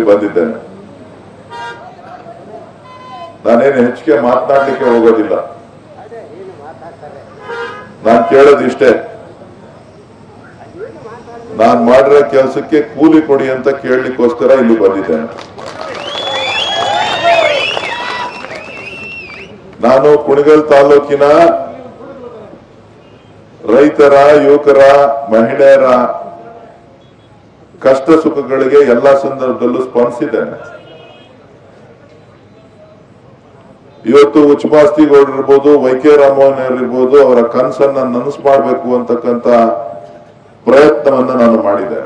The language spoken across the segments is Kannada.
ಇಲ್ಲಿ ಬಂದಿದ್ದೇನೆ. ನಾನೇನು ಹೆಚ್ಚಿಗೆ ಮಾತನಾಡ್ಲಿಕ್ಕೆ ಹೋಗೋದಿಲ್ಲ. ನಾನು ಕೇಳೋದು ಇಷ್ಟೇ. ನಾನ್ ಮಾಡಿರೋ ಕೆಲಸಕ್ಕೆ ಕೂಲಿ ಕೊಡಿ ಅಂತ ಕೇಳಲಿಕ್ಕೋಸ್ಕರ ಇಲ್ಲಿ ಬಂದಿದ್ದೇನೆ. ನಾನು ಕುಣಿಗಲ್ ತಾಲೂಕಿನ ರೈತರ, ಯುವಕರ, ಮಹಿಳೆಯರ ಕಷ್ಟ ಸುಖಗಳಿಗೆ ಎಲ್ಲ ಸಂದರ್ಭದಲ್ಲೂ ಸ್ಪಂದಿಸಿದ್ದೇನೆ. ಇವತ್ತು ಉಚ್ಚಮಾಸ್ತಿಗೌಡರು ಇರ್ಬೋದು ವೈ ಕೆ ರಾಮಮೋಹನ್ ಇರ್ಬೋದು ಅವರ ಕನಸನ್ನ ನನಸು ಮಾಡಬೇಕು ಅಂತಕ್ಕಂತ ಪ್ರಯತ್ನವನ್ನ ನಾನು ಮಾಡಿದೆ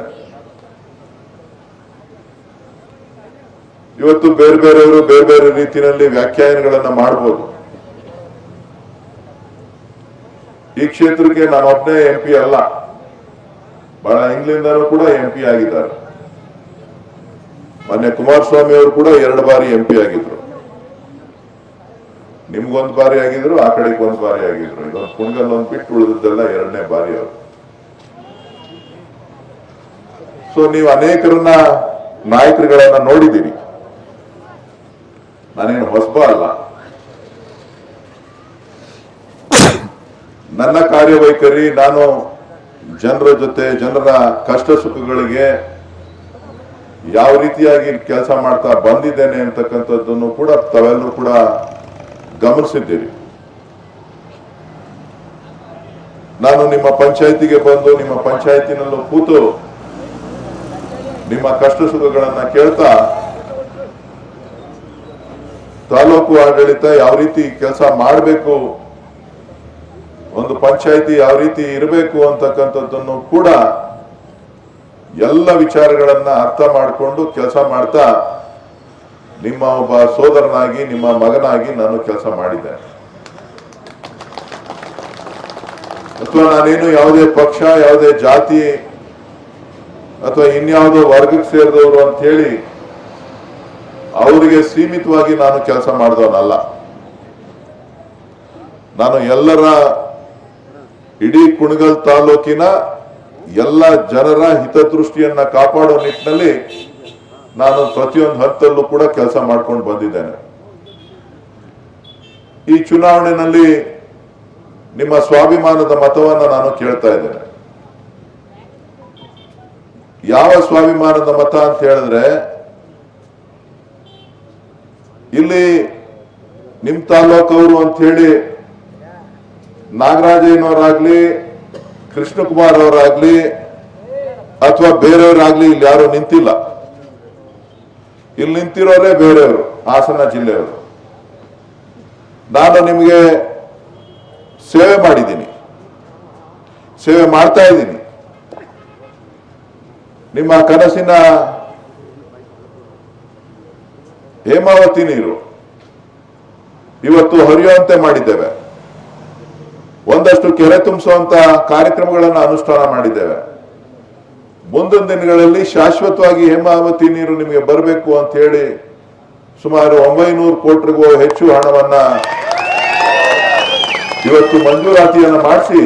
ಇವತ್ತು ಬೇರೆ ಬೇರೆಯವರು ಬೇರೆ ಬೇರೆ ರೀತಿಯಲ್ಲಿ ವ್ಯಾಖ್ಯಾನಗಳನ್ನ ಮಾಡಬಹುದು ಈ ಕ್ಷೇತ್ರಕ್ಕೆ ನಾನೊಬ್ಬನೇ ಎಂ ಪಿ ಅಲ್ಲ. ಬಹಳ ಹಿಂಗ್ಲಿಂದನೂ ಕೂಡ ಎಂ ಪಿ ಆಗಿದ್ದಾರೆ. ಮೊನ್ನೆ ಕುಮಾರಸ್ವಾಮಿ ಅವರು ಕೂಡ ಎರಡು ಬಾರಿ ಎಂ ಪಿ ಆಗಿದ್ರು. ನಿಮ್ಗೊಂದ್ ಬಾರಿ ಆಗಿದ್ರು, ಆ ಕಡೆಗೆ ಒಂದ್ ಬಾರಿ ಆಗಿದ್ರು. ಇದೊಂದು ಕುಣಗಲ್ ಒಂದು ಬಿಟ್ಟು ಎರಡನೇ ಬಾರಿ ಅವರು. ಸೊ ನೀವು ಅನೇಕರನ್ನ ನಾಯಕರುಗಳನ್ನ ನೋಡಿದ್ದೀರಿ. ನಾನೇನು ಹೊಸಬ ಅಲ್ಲ. ನನ್ನ ಕಾರ್ಯವೈಖರಿ, ನಾನು ಜನರ ಜೊತೆ, ಜನರ ಕಷ್ಟ ಸುಖಗಳಿಗೆ ಯಾವ ರೀತಿಯಾಗಿ ಕೆಲಸ ಮಾಡ್ತಾ ಬಂದಿದ್ದೇನೆ ಅಂತಕ್ಕಂಥದ್ದನ್ನು ಕೂಡ ತಾವೆಲ್ಲರೂ ಕೂಡ ಗಮನಿಸಿದ್ದೀರಿ. ನಾನು ನಿಮ್ಮ ಪಂಚಾಯಿತಿಗೆ ಬಂದು ನಿಮ್ಮ ಪಂಚಾಯತಿನಲ್ಲೂ ಕೂತು ನಿಮ್ಮ ಕಷ್ಟ ಸುಖಗಳನ್ನ ಕೇಳ್ತಾ ತಾಲೂಕು ಆಡಳಿತ ಯಾವ ರೀತಿ ಕೆಲಸ ಮಾಡಬೇಕು ಒಂದು ಪಂಚಾಯಿತಿ ಯಾವ ರೀತಿ ಇರಬೇಕು ಅಂತಕ್ಕಂಥದ್ದನ್ನು ಕೂಡ ಎಲ್ಲ ವಿಚಾರಗಳನ್ನ ಅರ್ಥ ಮಾಡಿಕೊಂಡು ಕೆಲಸ ಮಾಡ್ತಾ ನಿಮ್ಮ ಒಬ್ಬ ಸೋದರನಾಗಿ, ನಿಮ್ಮ ಮಗನಾಗಿ ನಾನು ಕೆಲಸ ಮಾಡಿದ್ದೆ. ಅಥವಾ ನಾನೇನು ಯಾವುದೇ ಪಕ್ಷ, ಯಾವುದೇ ಜಾತಿ, ಅಥವಾ ಇನ್ಯಾವುದೋ ವರ್ಗಕ್ಕೆ ಸೇರಿದವರು ಅಂತ ಹೇಳಿ ಅವರಿಗೆ ಸೀಮಿತವಾಗಿ ನಾನು ಕೆಲಸ ಮಾಡಿದವನಲ್ಲ. ನಾನು ಎಲ್ಲರ ಇಡೀ ಕುಣಗಲ್ ತಾಲೂಕಿನ ಎಲ್ಲ ಜನರ ಹಿತದೃಷ್ಟಿಯನ್ನ ಕಾಪಾಡೋ ನಿಟ್ಟಿನಲ್ಲಿ ನಾನು ಪ್ರತಿಯೊಂದು ಹಂತಲ್ಲೂ ಕೂಡ ಕೆಲಸ ಮಾಡ್ಕೊಂಡು ಬಂದಿದ್ದೇನೆ. ಈ ಚುನಾವಣೆಯಲ್ಲಿ ನಿಮ್ಮ ಸ್ವಾಭಿಮಾನದ ಮತವನ್ನ ನಾನು ಕೇಳ್ತಾ ಇದ್ದೇನೆ. ಯಾವ ಸ್ವಾಭಿಮಾನದ ಮತ ಅಂತ ಹೇಳಿದ್ರೆ, ಇಲ್ಲಿ ನಿಮ್ ತಾಲೂಕವರು ಅಂತ ಹೇಳಿ ನಾಗರಾಜಯ್ಯನವರಾಗ್ಲಿ ಕೃಷ್ಣಕುಮಾರ್ ಅವರಾಗ್ಲಿ, ಅಥವಾ ಬೇರೆಯವರಾಗ್ಲಿ ಇಲ್ಲಿ ಯಾರು ನಿಂತಿಲ್ಲ. ಇಲ್ಲಿ ನಿಂತಿರೋರೇ ಬೇರೆಯವರು, ಹಾಸನ ಜಿಲ್ಲೆಯವರು. ನಾನು ನಿಮಗೆ ಸೇವೆ ಮಾಡಿದ್ದೀನಿ. ಸೇವೆ ಮಾಡ್ತಾ ಇದ್ದೀನಿ. ನಿಮ್ಮ ಕನಸಿನ ಹೇಮಾವತಿ ನೀರು ಇವತ್ತು ಹರಿಯುವಂತೆ ಮಾಡಿದ್ದೇವೆ. ಒಂದಷ್ಟು ಕೆರೆ ತುಂಬಿಸುವಂತ ಕಾರ್ಯಕ್ರಮಗಳನ್ನು ಅನುಷ್ಠಾನ ಮಾಡಿದ್ದೇವೆ. ಮುಂದಿನ ದಿನಗಳಲ್ಲಿ ಶಾಶ್ವತವಾಗಿ ಹೇಮಾವತಿ ನೀರು ನಿಮಗೆ ಬರಬೇಕು ಅಂತ ಹೇಳಿ ಸುಮಾರು ಒಂಬೈನೂರು ಕೋಟಿಗೂ ಹೆಚ್ಚು ಹಣವನ್ನ ಇವತ್ತು ಮಂಜೂರಾತಿಯನ್ನು ಮಾಡಿಸಿ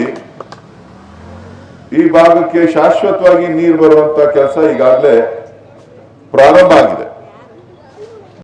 ಈ ಭಾಗಕ್ಕೆ ಶಾಶ್ವತವಾಗಿ ನೀರು ಬರುವಂತ ಕೆಲಸ ಈಗಾಗಲೇ ಪ್ರಾರಂಭ ಆಗಿದೆ.